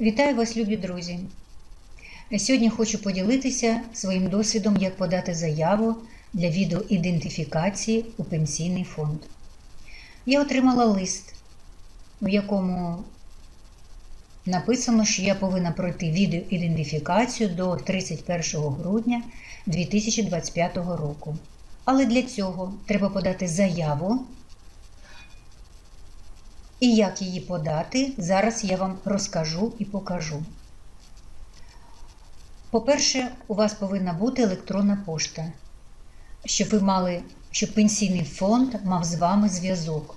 Вітаю вас, любі друзі! Сьогодні хочу поділитися своїм досвідом, як подати заяву для відеоідентифікації у пенсійний фонд. Я отримала лист, в якому написано, що я повинна пройти відеоідентифікацію до 31 грудня 2025 року. Але для цього треба подати заяву. І як її подати, зараз я вам розкажу і покажу. По-перше, у вас повинна бути електронна пошта, щоб ви мали, щоб пенсійний фонд мав з вами зв'язок.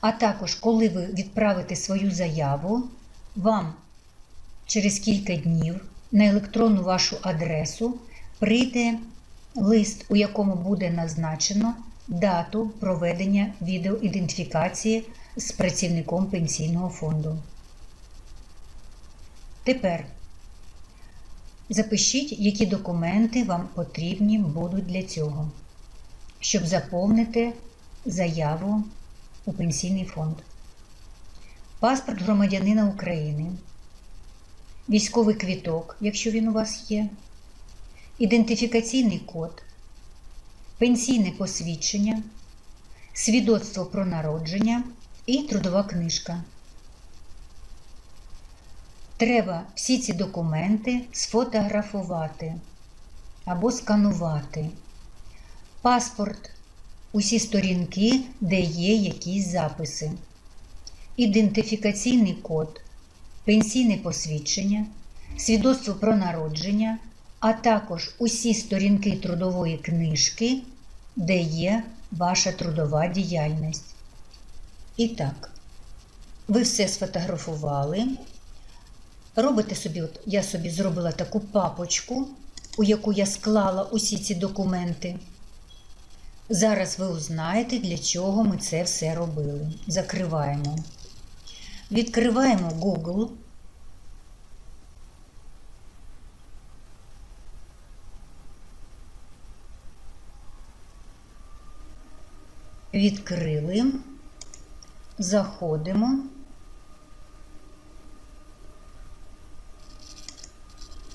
А також, коли ви відправите свою заяву, вам через кілька днів на електронну вашу адресу прийде лист, у якому буде назначено дату проведення відеоідентифікації з працівником пенсійного фонду. Тепер запишіть, які документи вам потрібні будуть для цього, щоб заповнити заяву у пенсійний фонд. Паспорт громадянина України, військовий квіток, якщо він у вас є, ідентифікаційний код, пенсійне посвідчення, свідоцтво про народження і трудова книжка. Треба всі ці документи сфотографувати або сканувати. Паспорт, усі сторінки, де є якісь записи, ідентифікаційний код, пенсійне посвідчення, свідоцтво про народження, а також усі сторінки трудової книжки, де є ваша трудова діяльність. І так, ви все сфотографували. Робите собі, от я собі зробила таку папочку, у яку я склала усі ці документи. Зараз ви узнаєте, для чого ми це все робили. Закриваємо. Відкриваємо Google. Відкрили, заходимо.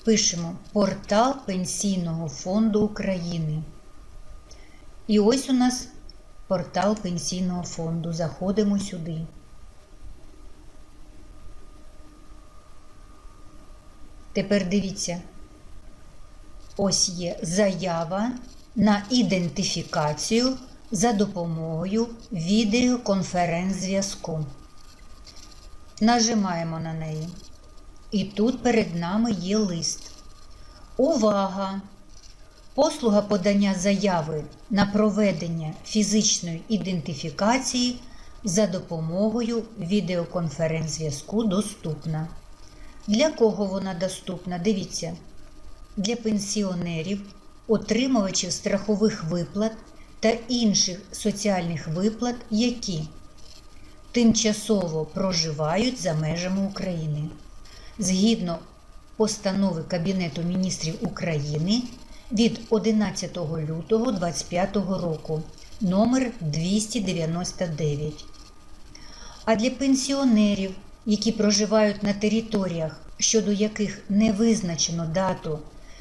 Пишемо портал Пенсійного фонду України. І ось у нас портал Пенсійного фонду. Заходимо сюди. Тепер дивіться, ось є заява на ідентифікацію за допомогою відеоконференц-зв'язку. Нажимаємо на неї. І тут перед нами є лист. Увага! Послуга подання заяви на проведення фізичної ідентифікації за допомогою відеоконференц-зв'язку доступна. Для кого вона доступна? Дивіться, для пенсіонерів, отримувачів страхових виплат та інших соціальних виплат, які тимчасово проживають за межами України. Згідно постанови Кабінету міністрів України від 11 лютого 2025 року номер 299. А для пенсіонерів, які проживають на територіях, щодо яких не визначено дату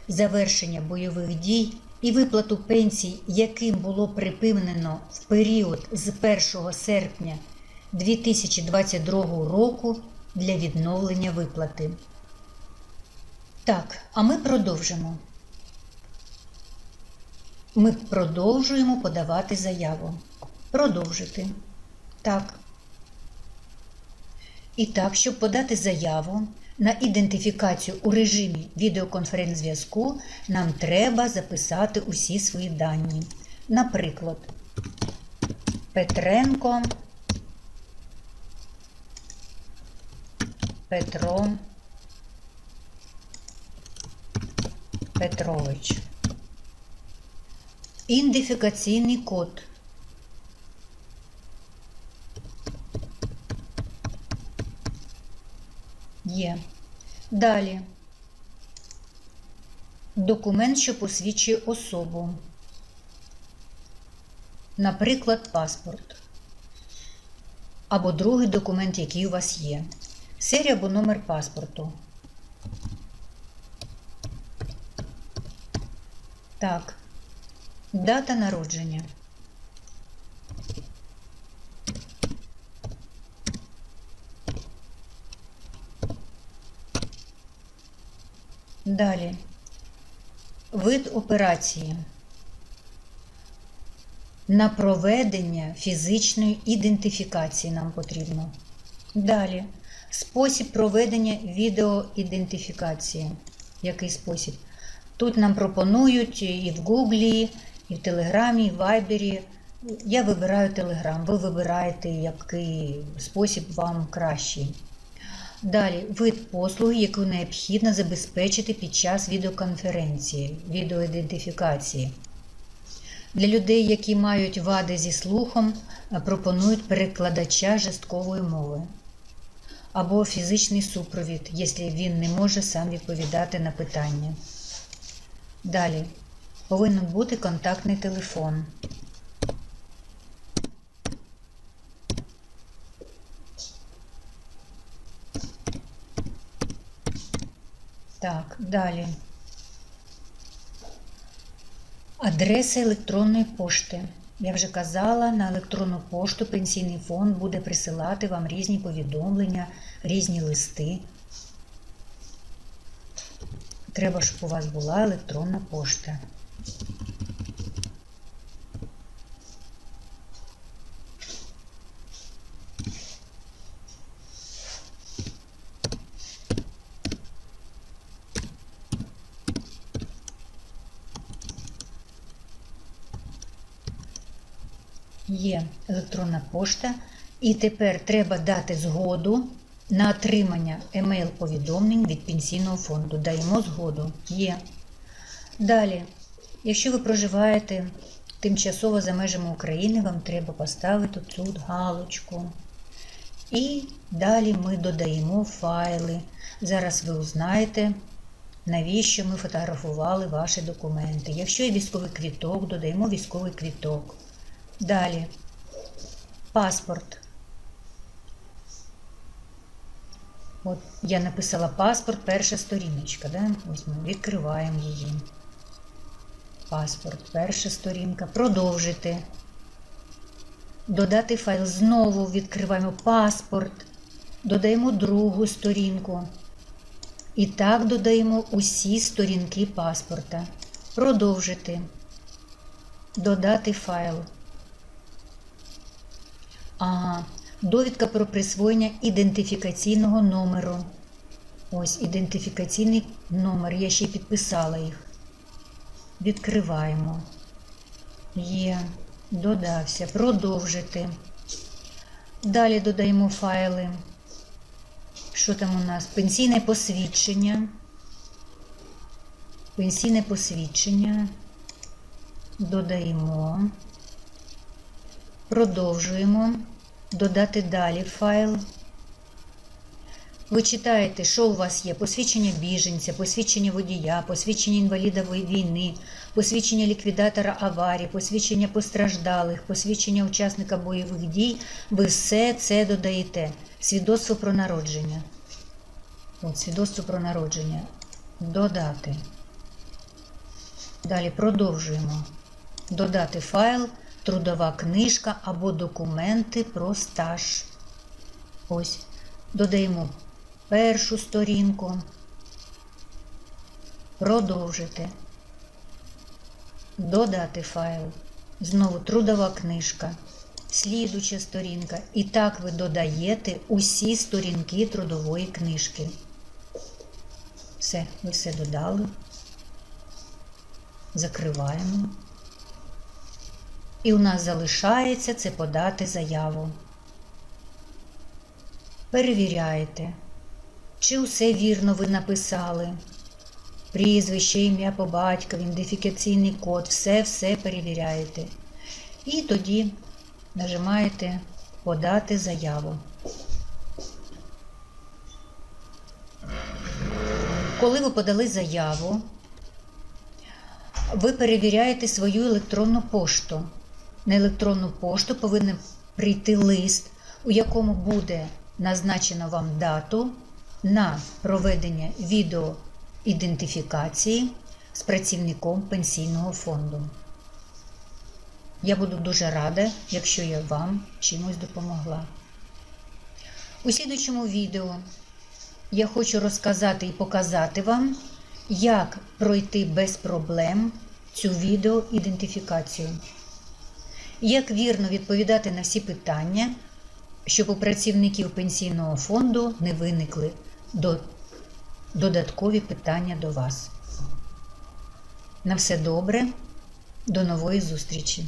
завершення бойових дій і виплату пенсій, яким було припинено в період з 1 серпня 2022 року для відновлення виплати. Так, а ми продовжимо. Ми продовжуємо подавати заяву. Продовжити. Так. І так, щоб подати заяву на ідентифікацію у режимі відеоконференц-зв'язку, нам треба записати усі свої дані. Наприклад, Петренко Петро Петрович. Ідентифікаційний код. Є. Далі. Документ, що посвідчує особу. Наприклад, паспорт. Або другий документ, який у вас є. серія або номер паспорту. Так, дата народження. Далі. Вид операції. На проведення фізичної ідентифікації нам потрібно. Далі. Спосіб проведення відеоідентифікації. Який спосіб? Тут нам пропонують і в Гуглі, і в Телеграмі, і в Вайбері. Я вибираю Телеграм. Ви вибираєте, який спосіб вам кращий. Далі вид послуги, яку необхідно забезпечити під час відеоконференції, відеоідентифікації. Для людей, які мають вади зі слухом, пропонують перекладача жесткової мови або фізичний супровід, якщо він не може сам відповідати на питання. Далі повинен бути контактний телефон. Так, далі. Адреса електронної пошти. Я вже казала, на електронну пошту Пенсійний фонд буде присилати вам різні повідомлення, різні листи. Треба, щоб у вас була електронна пошта. Є електронна пошта, і тепер треба дати згоду на отримання емейл-повідомлень від пенсійного фонду. Даємо згоду. Є. Далі, якщо ви проживаєте тимчасово за межами України, вам треба поставити тут галочку. І далі ми додаємо файли. Зараз ви узнаєте, навіщо ми фотографували ваші документи. Якщо є військовий квіток, додаємо військовий квіток. Далі паспорт. От я написала паспорт, перша сторіночка. Да? Ось ми відкриваємо її. Паспорт, перша сторінка. Продовжити. Додати файл. Знову відкриваємо паспорт. Додаємо другу сторінку. І так додаємо усі сторінки паспорта. Продовжити. Додати файл. Ага, довідка про присвоєння ідентифікаційного номеру. Ось ідентифікаційний номер. Я ще й підписала їх. Відкриваємо. Є, додався. Продовжити. Далі додаємо файли. Що там у нас? Пенсійне посвідчення. Пенсійне посвідчення. Додаємо. Продовжуємо. Додати далі файл. Ви читаєте, що у вас є: посвідчення біженця, посвідчення водія, посвідчення інваліда війни, посвідчення ліквідатора аварії, посвідчення постраждалих, посвідчення учасника бойових дій. Ви все це додаєте. Свідоцтво про народження. От, свідоцтво про народження. Додати. Далі продовжуємо. Додати файл трудова книжка або документи про стаж. Ось, додаємо першу сторінку, продовжити, додати файл, знову трудова книжка, слідуча сторінка. І так ви додаєте усі сторінки трудової книжки. Все, ви все додали. Закриваємо. І у нас залишається це подати заяву. Перевіряєте, чи все вірно ви написали. Прізвище, ім'я по батькові, ідентифікаційний код, все-все перевіряєте. І тоді нажимаєте Подати заяву. Коли ви подали заяву, ви перевіряєте свою електронну пошту. На електронну пошту повинен прийти лист, у якому буде назначено вам дату на проведення відеоідентифікації з працівником пенсійного фонду. Я буду дуже рада, якщо я вам чимось допомогла. У слідучому відео я хочу розказати і показати вам, як пройти без проблем цю відеоідентифікацію. Як вірно відповідати на всі питання, щоб у працівників пенсійного фонду не виникли додаткові питання до вас. На все добре, до нової зустрічі!